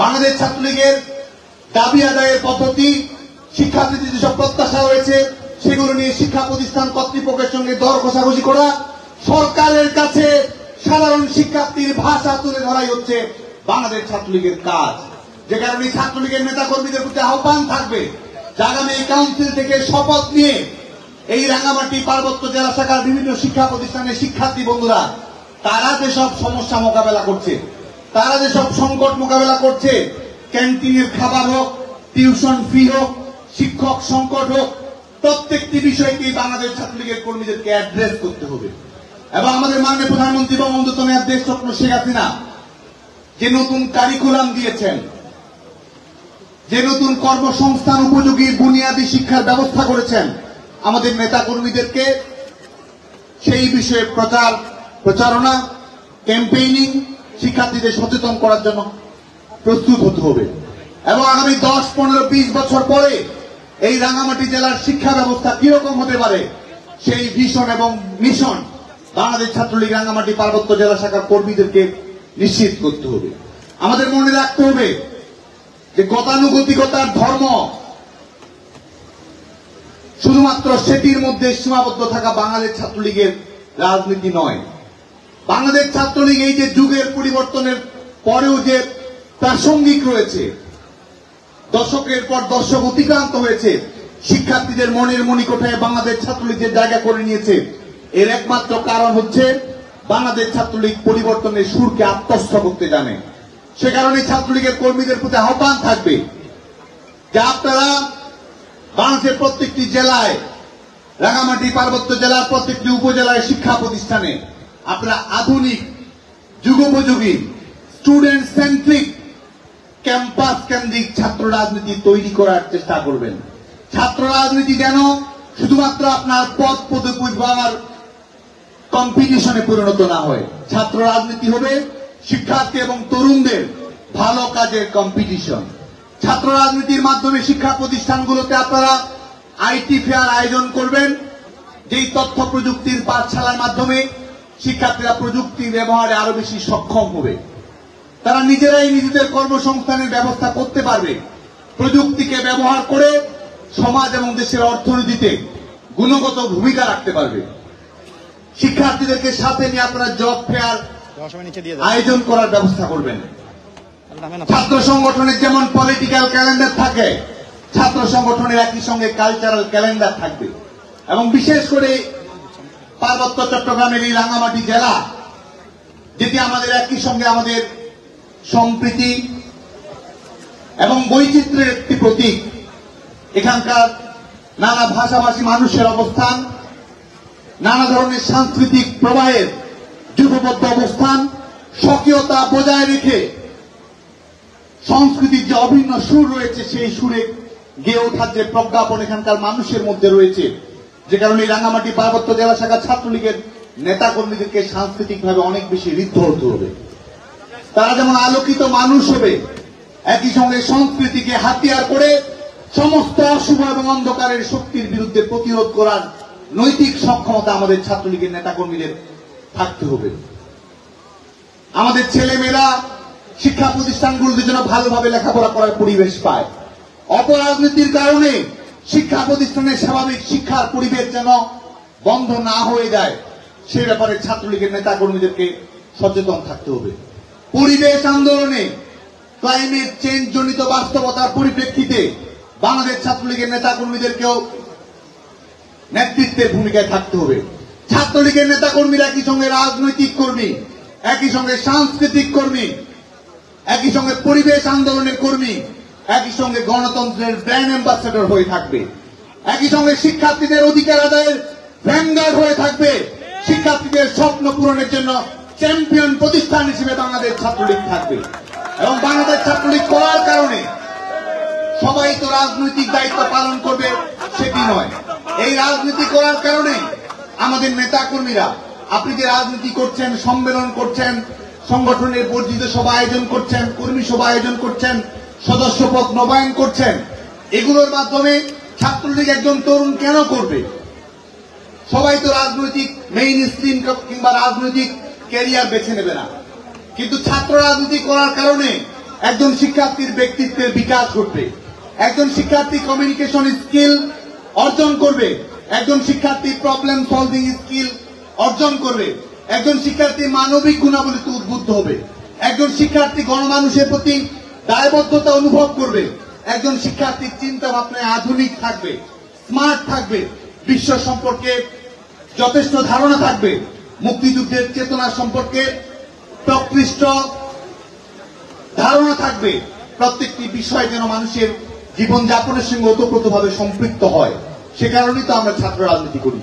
বাংলাদেশ ছাত্রলীগের দাবি আদায়ের পদ্ধতি শিক্ষার্থীদের যেসব প্রত্যাশা রয়েছে, সেগুলো নিয়ে শিক্ষা প্রতিষ্ঠান কর্তৃপক্ষের সঙ্গে দর কষাকষি করা, সরকারের কাছে সাধারণ শিক্ষার্থীর ভাষা তুলে ধরাই হচ্ছে বাংলাদেশ ছাত্রলীগের কাজ। যে কারণে ছাত্রলীগের নেতা কর্মীদের প্রতি আহ্বান থাকবে আগামী কাউন্সিল থেকে শপথ নিয়ে এই রাঙামাটি পার্বত্য জেলা শাখার বিভিন্ন শিক্ষা প্রতিষ্ঠানের শিক্ষার্থী বন্ধুরা, তারা যেসব সমস্যা মোকাবেলা করছে তারা যেসব সংকট মোকাবেলা করছে ক্যান্টিনের খাবার হোক টিউশন ফি হোক, শিক্ষক সংকট হোক, প্রত্যেকটি বিষয়কে বাংলাদেশ ছাত্রলীগের কর্মীদেরকে অ্যাড্রেস করতে হবে। এবং আমাদের মাননীয় প্রধানমন্ত্রী বঙ্গবন্ধু তনয়ার দেশ স্বপ্ন শেখ হাসিনা, যে নতুন কারিকুলাম দিয়েছেন, যে নতুন কর্মসংস্থান উপযোগী বুনিয়াদী শিক্ষার ব্যবস্থা করেছেন, আমাদের নেতা কর্মীদেরকে সেই বিষয়ে প্রচার, প্রচারণা ক্যাম্পেইনিং শিক্ষার্থীদের সচেতন করার জন্য প্রস্তুত হতে হবে। এবং আগামী দশ, পনেরো, বিশ বছর পরে এই রাঙামাটি জেলার শিক্ষা ব্যবস্থা কীরকম হতে পারে, সেই ভিশন এবং মিশন বাংলাদেশ ছাত্রলীগ রাঙামাটি পার্বত্য জেলা শাখার কর্মীদেরকে নিশ্চিত করতে হবে। আমাদের মনে রাখতে হবে যে গতানুগতিকতার ধর্ম শুধুমাত্র সেটির মধ্যে সীমাবদ্ধ থাকা বাঙালির ছাত্রলীগের রাজনীতি নয়। বাংলাদেশ ছাত্রলীগ এই যে যুগের পরিবর্তনের পরেও যে প্রাসঙ্গিক রয়েছে, দশকের পর দশক অতিক্রান্ত হয়েছে, শিক্ষার্থীদের মনের মণিকোঠায় বাংলাদেশ ছাত্রলীগের জায়গা করে নিয়েছে, এর একমাত্র কারণ হচ্ছে বাংলাদেশ ছাত্রলীগ পরিবর্তনের সুরকে আত্মস্থ করতে জানে। সে কারণে ছাত্রলীগের কর্মীদের প্রতি আহ্বান থাকবে যে আপনারা বাংলাদেশের প্রত্যেকটি জেলায়, রাঙামাটি পার্বত্য জেলার প্রত্যেকটি উপজেলায় শিক্ষা প্রতিষ্ঠানে আপনারা আধুনিক, যুগোপযোগী স্টুডেন্ট সেন্ট্রিক ক্যাম্পাস কেন্দ্রিক ছাত্র রাজনীতি তৈরি করার চেষ্টা করবেন। ছাত্র রাজনীতি যেন শুধুমাত্র আপনার পদ পদপুজ বাবার কম্পিটিশনে পরিণত না হয়। ছাত্র রাজনীতি হবে শিক্ষার্থী এবং তরুণদের ভালো কাজের কম্পিটিশন ছাত্র রাজনীতির মাধ্যমে শিক্ষা প্রতিষ্ঠানগুলোতে আপনারা আইটি ফেয়ার আয়োজন করবেন। যেই তথ্য প্রযুক্তির পাঠশালার মাধ্যমে শিক্ষার্থীরা প্রযুক্তি ব্যবহারে আরও বেশি সক্ষম হবে। তারা নিজেরাই নিজেদের কর্মসংস্থানের ব্যবস্থা করতে পারবে। প্রযুক্তিকে ব্যবহার করে সমাজ এবং দেশের অর্থনীতিতে গুণগত ভূমিকা রাখতে পারবে। শিক্ষার্থীদেরকে সাথে নিয়ে আপনারা জব ফেয়ার আয়োজন করার ব্যবস্থা করবেন। ছাত্র সংগঠনের যেমন পলিটিক্যাল ক্যালেন্ডার থাকে, ছাত্র সংগঠনের একই সঙ্গে কালচারাল ক্যালেন্ডার থাকবে। এবং বিশেষ করে পার্বত্য চট্টগ্রামের এই রাঙামাটি জেলা, যেটি আমাদের একই সঙ্গে আমাদের সম্প্রীতি এবং বৈচিত্র্যের একটি প্রতীক, এখানকার নানা ভাষাভাষী মানুষের অবস্থান, নানা ধরনের সাংস্কৃতিক প্রবাহের যুগবদ্ধ অবস্থান, স্বকীয়তা বজায় রেখে সংস্কৃতির যে অভিন্ন সুর রয়েছে, সেই সুরে গেয়ে ওঠার যে প্রজ্ঞাপন এখানকার মানুষের মধ্যে রয়েছে। যে কারণে রাঙামাটি পার্বত্য জেলা শাখা ছাত্রলীগের নেতা কর্মীদেরকে সাংস্কৃতিক ভাবে অনেক বেশি ঋদ্ধ হতে হবে। তারা যেমন আলোকিত মানুষ হবে, একই সঙ্গে সংস্কৃতিকে হাতিয়ার করে সমস্ত অশুভ এবং অন্ধকারের শক্তির বিরুদ্ধে প্রতিরোধ করার নৈতিক সক্ষমতা আমাদের ছাত্রলীগের নেতা কর্মীদের থাকতে হবে। আমাদের ছেলেমেয়েরা শিক্ষা প্রতিষ্ঠানগুলোতে যেন ভালোভাবে লেখাপড়া করার পরিবেশ পায়। অপরাজনীতির কারণে শিক্ষা প্রতিষ্ঠানের স্বাভাবিক শিক্ষার পরিবেশ যেন বন্ধ না হয়ে যায়, সে ব্যাপারে ছাত্রলীগের নেতা কর্মীদেরকে সচেতন থাকতে হবে। পরিবেশ আন্দোলনে ক্লাইমেট চেঞ্জ জনিত বাস্তবতার পরিপ্রেক্ষিতে বাংলাদেশ ছাত্রলীগের নেতা কর্মীদেরকেও নেতৃত্বের ভূমিকায় থাকতে হবে। ছাত্রলীগের নেতা কর্মীরা একই সঙ্গে রাজনৈতিক কর্মী, একই সঙ্গে সাংস্কৃতিক কর্মী, একই সঙ্গে পরিবেশ আন্দোলনের কর্মী একই সঙ্গে গণতন্ত্রের ব্র্যান্ড অ্যাম্বাসেডর হয়ে থাকবে। একই সঙ্গে শিক্ষার্থীদের অধিকার আদায়ের ভ্যানগার্ড হয়ে থাকবে। শিক্ষার্থীদের স্বপ্ন পূরণের জন্য চ্যাম্পিয়ন প্রতিষ্ঠান হিসেবে বাংলাদেশ ছাত্রলীগ থাকবে। এবং বাংলাদেশ ছাত্রলীগ করার কারণে সবাই তো রাজনৈতিক দায়িত্ব পালন করবে, সেটি নয়। এই রাজনীতি করার কারণে আমাদের নেতা কর্মীরা আপনি যে রাজনীতি করছেন, সম্মেলন করছেন, সংগঠনের বর্ধিত সভা আয়োজন করছেন, কর্মী সভা আয়োজন করছেন সদস্য পদ নবায়ন করছেন, এগুলোর মাধ্যমে ছাত্রলীগ একজন তরুণ কেন করবে? সবাই তো রাজনৈতিক মেইন স্ট্রিম কিংবা রাজনৈতিক ক্যারিয়ার বেছে নেবে না। কিন্তু ছাত্র রাজনীতি করার কারণে একজন শিক্ষার্থীর ব্যক্তিত্বের বিকাশ ঘটবে, একজন শিক্ষার্থী কমিউনিকেশন স্কিল অর্জন করবে, একজন শিক্ষার্থী প্রবলেম সলভিং স্কিল অর্জন করবে, একজন শিক্ষার্থী মানবিক গুণাবলীতে উদ্বুদ্ধ হবে, একজন শিক্ষার্থী গণমানুষের প্রতি দায়বদ্ধতা অনুভব করবে। একজন শিক্ষার্থীর চিন্তা ভাবনায় আধুনিক থাকবে, স্মার্ট থাকবে, বিশ্ব সম্পর্কে যথেষ্ট ধারণা থাকবে, মুক্তিযুদ্ধের চেতনা সম্পর্কে প্রকৃষ্ট ধারণা থাকবে। প্রত্যেকটি বিষয় যেন মানুষের জীবনযাপনের সঙ্গে ওতপ্রোতভাবে সম্পৃক্ত হয়। সে কারণেই তো আমরা ছাত্র রাজনীতি করি।